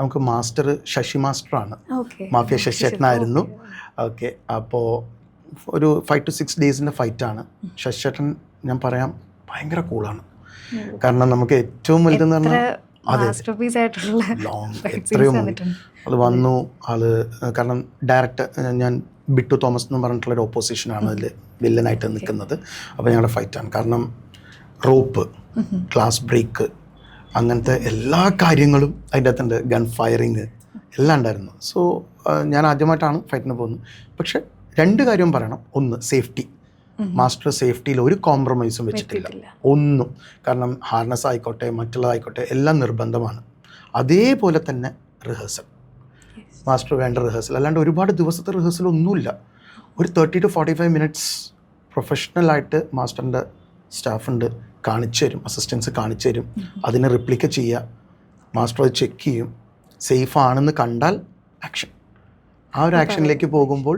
നമുക്ക് മാസ്റ്റർ ശശി മാസ്റ്ററാണ്. മാഫിയ ശശിയേട്ടനായിരുന്നു ഓക്കെ അപ്പോൾ ഒരു ഫൈവ് ടു സിക്സ് ഡേയ്സിന്റെ ഫൈറ്റാണ് ശശിയേട്ടൻ ഞാൻ പറയാം ഭയങ്കര കൂളാണ് കാരണം നമുക്ക് ഏറ്റവും വലുതെന്ന് പറഞ്ഞാൽ അതെ. ലോങ് എത്രയോ അത് വന്നു ആൾ കാരണം ഡയറക്റ്റ് ഞാൻ ബിട്ടു തോമസ് എന്ന് പറഞ്ഞിട്ടുള്ള ഒരു ഓപ്പോസിഷനാണ് അതിൽ വില്ലനായിട്ട് നിൽക്കുന്നത്. അപ്പോൾ ഞങ്ങളുടെ ഫൈറ്റാണ് കാരണം റോപ്പ് ക്ലാസ് ബ്രേക്ക് അങ്ങനത്തെ എല്ലാ കാര്യങ്ങളും അതിന്റെ അകത്തുണ്ട്. ഗൺ ഫയറിങ് എല്ലാം ഉണ്ടായിരുന്നു. സോ ഞാൻ ആദ്യമായിട്ടാണ് ഫൈറ്റിന് പോകുന്നത്. പക്ഷെ രണ്ട് കാര്യം പറയണം. ഒന്ന് സേഫ്റ്റി മാസ്റ്റർ സേഫ്റ്റിയിൽ ഒരു കോംപ്രമൈസും വെച്ചിട്ടില്ല. ഒന്നും. കാരണം ഹാർനസ് ആയിക്കോട്ടെ മറ്റുള്ളതായിക്കോട്ടെ എല്ലാം നിർബന്ധമാണ്. അതേപോലെ തന്നെ റിഹേഴ്സൽ മാസ്റ്റർ വേണ്ട റിഹേഴ്സൽ അല്ലാണ്ട് ഒരുപാട് ദിവസത്തെ റിഹേഴ്സൽ ഒന്നുമില്ല. ഒരു thirty to forty five minutes പ്രൊഫഷണലായിട്ട് മാസ്റ്ററിന്റെ സ്റ്റാഫുണ്ട് കാണിച്ചു തരും അസിസ്റ്റൻസ് കാണിച്ചു തരും അതിനെ റിപ്ലിക്ക ചെയ്യുക. മാസ്റ്റർ അത് ചെക്ക് ചെയ്യും. സേഫ് ആണെന്ന് കണ്ടാൽ ആക്ഷൻ ആ ഒരു ആക്ഷനിലേക്ക് പോകുമ്പോൾ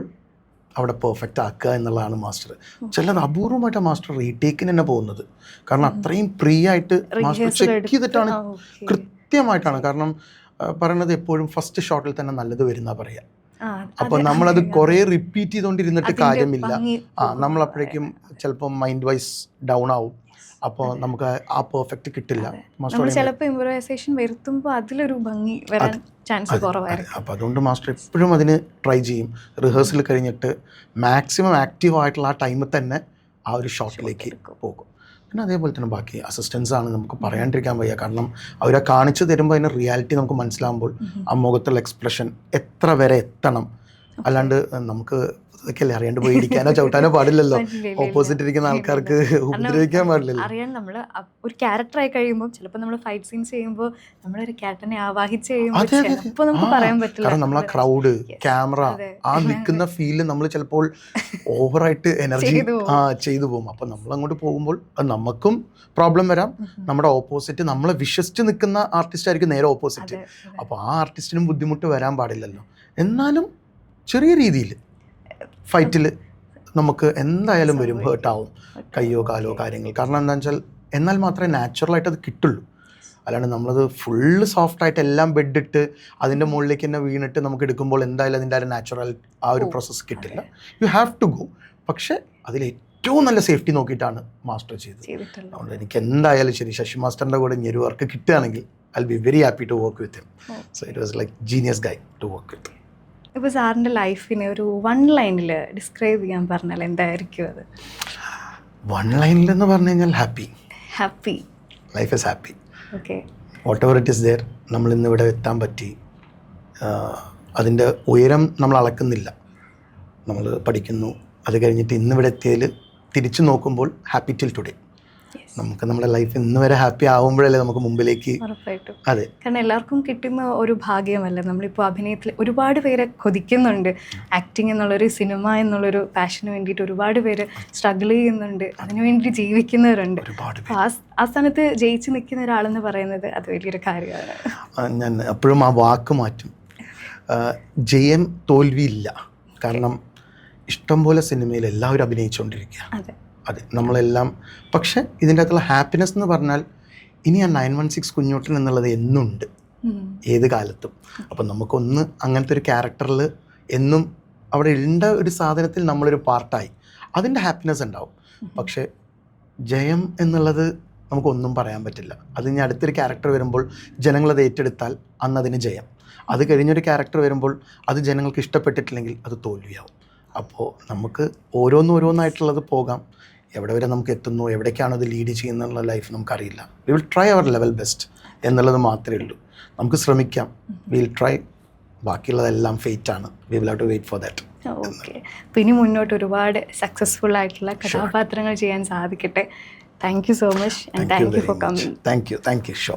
അവിടെ പെർഫെക്റ്റ് ആക്കുക എന്നുള്ളതാണ് മാസ്റ്റർ ചിലത് അപൂർവമായിട്ട് മാസ്റ്റർ റീടേക്കിന് തന്നെ പോകുന്നത്. കാരണം അത്രയും പ്രീ ആയിട്ട് മാസ്റ്റർ ചെക്ക് ചെയ്തിട്ടാണ് കൃത്യമായിട്ടാണ്. കാരണം പറയണത് എപ്പോഴും ഫസ്റ്റ് ഷോട്ടിൽ തന്നെ നല്ലത് വരുന്ന പറയാ. അപ്പൊ നമ്മളത് കുറെ റിപ്പീറ്റ് ചെയ്തുകൊണ്ടിരുന്നിട്ട് കാര്യമില്ല. ആ നമ്മൾ അപ്പോഴേക്കും ചിലപ്പോൾ മൈൻഡ് വൈസ് ഡൗൺ ആവും. അപ്പോൾ നമുക്ക് ആ പെർഫെക്റ്റ് കിട്ടില്ല. നമ്മൾ ചിലപ്പോൾ ഇംപ്രവൈസേഷൻ വരുത്തുമ്പോൾ അതിലൊരു ഭംഗി വരാൻ ചാൻസ് കുറവായിരിക്കും. അപ്പോൾ അതുകൊണ്ട് മാസ്റ്റർ എപ്പോഴും അതിന് ട്രൈ ചെയ്യും. റിഹേഴ്സൽ കഴിഞ്ഞിട്ട് മാക്സിമം ആക്റ്റീവ് ആയിട്ടുള്ള ആ ടൈമിൽ തന്നെ ആ ഒരു ഷോട്ടിലേക്ക് പോകും. പിന്നെ അതേപോലെ തന്നെ ബാക്കി അസിസ്റ്റൻസ് ആണ് നമുക്ക് പറയാണ്ടിരിക്കാൻ വയ്യ. കാരണം അവരെ കാണിച്ചു തരുമ്പോൾ അതിന്റെ റിയാലിറ്റി നമുക്ക് മനസ്സിലാകുമ്പോൾ ആ മുഖത്തുള്ള എക്സ്പ്രഷൻ എത്ര വരെ എത്തണം അല്ലാണ്ട് നമുക്ക് ഇതൊക്കെയല്ലേ അറിയാണ്ട് പോയി ഇടിക്കാനോ ചവിട്ടാനോ പാടില്ലല്ലോ. ഓപ്പോസിറ്റ് ഇരിക്കുന്ന ആൾക്കാർക്ക് ഉപദ്രവിക്കാൻ പാടില്ലല്ലോ. അറിയാൻ നമ്മൾ ഒരു ക്യാരക്ടർ ആയി കഴിയുമ്പോൾ ചിലപ്പോൾ നമ്മൾ ഫൈറ്റ് സീൻസ് ചെയ്യുമ്പോൾ നമ്മൾ ഒരു ക്യാരക്ടറിനെ ആവാഹിച്ച് കഴിയുമ്പോൾ. ചിലപ്പോൾ നമുക്ക് പറയാൻ പറ്റില്ല. കാരണം നമ്മൾ ആ ക്രൗഡ് ക്യാമറ ആ നിൽക്കുന്ന ഫീൽ നമ്മൾ ചിലപ്പോൾ ഓവറായിട്ട് എനർജി ആ ചെയ്തു പോകും. അപ്പം നമ്മൾ അങ്ങോട്ട് പോകുമ്പോൾ നമുക്കും പ്രോബ്ലം വരാം. നമ്മുടെ ഓപ്പോസിറ്റ് നമ്മളെ വിശ്വസിച്ച് നിൽക്കുന്ന ആർട്ടിസ്റ്റ് ആയിരിക്കും നേരെ ഓപ്പോസിറ്റ്. അപ്പോൾ ആ ആർട്ടിസ്റ്റിനും ബുദ്ധിമുട്ട് വരാൻ പാടില്ലല്ലോ. എന്നാലും ചെറിയ രീതിയിൽ ഫൈറ്റിൽ നമുക്ക് എന്തായാലും വരും ഹേർട്ടാവും കയ്യോ കാലോ കാര്യങ്ങൾ. കാരണം എന്താണെന്ന് വെച്ചാൽ എന്നാൽ മാത്രമേ നാച്ചുറലായിട്ട് അത് കിട്ടുള്ളൂ. അല്ലാണ്ട് നമ്മളത് ഫുള്ള് സോഫ്റ്റായിട്ട് എല്ലാം ബെഡിട്ട് അതിന്റെ മുകളിലേക്ക് തന്നെ വീണിട്ട് നമുക്ക് എടുക്കുമ്പോൾ എന്തായാലും അതിന്റെ ആ ഒരു നാച്ചുറൽ ആ ഒരു പ്രോസസ്സ് കിട്ടില്ല. യു ഹാവ് ടു ഗോ പക്ഷേ അതിൽ ഏറ്റവും നല്ല സേഫ്റ്റി നോക്കിയിട്ടാണ് മാസ്റ്റർ ചെയ്തത്. അതുകൊണ്ട് എനിക്ക് എന്തായാലും ശരി ശശി മാസ്റ്ററിന്റെ കൂടെ ഇനി ഒരു വർക്ക് കിട്ടുകയാണെങ്കിൽ I be very happy to work with him so it was like genius guy to work with ഇപ്പോൾ സാറിന്റെ ലൈഫിനെ ഒരു വൺ ലൈനിൽ ഡിസ്ക്രൈബ് ചെയ്യാൻ പറഞ്ഞാൽ എന്തായിരിക്കും അത്? വൺ ലൈനിൽ എന്ന് പറഞ്ഞു കഴിഞ്ഞാൽ happy happy life is happy okay whatever it is there നമ്മൾ ഇന്ന് ഇവിടെ എത്താൻ പറ്റി. അതിന്റെ ഉയരം നമ്മൾ അളക്കുന്നില്ല. നമ്മൾ പഠിക്കുന്നു. അത് കഴിഞ്ഞിട്ട് ഇന്ന് ഇവിടെ എത്തിയതിൽ തിരിച്ചു നോക്കുമ്പോൾ ഹാപ്പി ടിൽ ടുഡേ നമുക്ക് നമ്മുടെ ലൈഫ് ഇന്ന് വരെ ഹാപ്പി ആവുമ്പോഴല്ലേ നമുക്ക് മുമ്പിലേക്ക് ഉറപ്പായിട്ടും. അതെ. കാരണം എല്ലാവർക്കും കിട്ടുന്ന ഒരു ഭാഗ്യമല്ല. നമ്മളിപ്പോൾ അഭിനയത്തിൽ ഒരുപാട് പേരെ കൊതിക്കുന്നുണ്ട്. ആക്ടിങ് എന്നുള്ളൊരു സിനിമ എന്നുള്ളൊരു പാഷന് വേണ്ടിയിട്ട് ഒരുപാട് പേര് സ്ട്രഗിൾ ചെയ്യുന്നുണ്ട്. അതിനു വേണ്ടി ജീവിക്കുന്നവരുണ്ട്. ആ ആ സ്ഥാനത്ത് ജയിച്ച് നിൽക്കുന്ന ഒരാളെന്ന് പറയുന്നത് അത് വലിയൊരു കാര്യമാണ്. ഞാൻ എപ്പോഴും ആ വാക്ക് മാറ്റും. ജയം തോൽവിയില്ല. കാരണം ഇഷ്ടംപോലെ സിനിമയിൽ എല്ലാവരും അഭിനയിച്ചുകൊണ്ടിരിക്കുക അതെ. അതെ നമ്മളെല്ലാം. പക്ഷെ ഇതിന്റെ അകത്തുള്ള ഹാപ്പിനെസ് എന്ന് പറഞ്ഞാൽ ഇനി ആ നയൻ വൺ സിക്സ് കുഞ്ഞോട്ടൻ എന്നുള്ളത് എന്നുണ്ട്. ഏത് കാലത്തും. അപ്പം നമുക്കൊന്ന് അങ്ങനത്തെ ഒരു ക്യാരക്ടറിൽ എന്നും അവിടെ ഉണ്ട ഒരു സാധനത്തിൽ നമ്മളൊരു പാർട്ടായി അതിന്റെ ഹാപ്പിനെസ് ഉണ്ടാവും. പക്ഷേ ജയം എന്നുള്ളത് നമുക്കൊന്നും പറയാൻ പറ്റില്ല. അത് ഇനി അടുത്തൊരു ക്യാരക്ടർ വരുമ്പോൾ ജനങ്ങളത് ഏറ്റെടുത്താൽ അന്ന് അതിന് ജയം. അത് കഴിഞ്ഞൊരു ക്യാരക്ടർ വരുമ്പോൾ അത് ജനങ്ങൾക്ക് ഇഷ്ടപ്പെട്ടിട്ടില്ലെങ്കിൽ അത് തോൽവിയാവും. അപ്പോൾ നമുക്ക് ഓരോന്നോരോന്നായിട്ടുള്ളത് പോകാം. എവിടെ വരെ നമുക്ക് എത്തുന്നു എവിടേക്കാണ് അത് ലീഡ് ചെയ്യുന്നുള്ള ലൈഫ് നമുക്കറിയില്ല. We will try our level best എന്നുള്ളത് മാത്രമേ ഉള്ളൂ. നമുക്ക് ശ്രമിക്കാം. വിൽ ട്രൈ ബാക്കിയുള്ളതെല്ലാം ഫെയ്റ്റ് ആണ്. We will have to wait for that okay അപ്പോൾ ഇനി മുന്നോട്ട് ഒരുപാട് സക്സസ്ഫുൾ ആയിട്ടുള്ള കഥാപാത്രങ്ങൾ ചെയ്യാൻ സാധിക്കട്ടെ. Thank you so much and thank you for coming thank you thank you show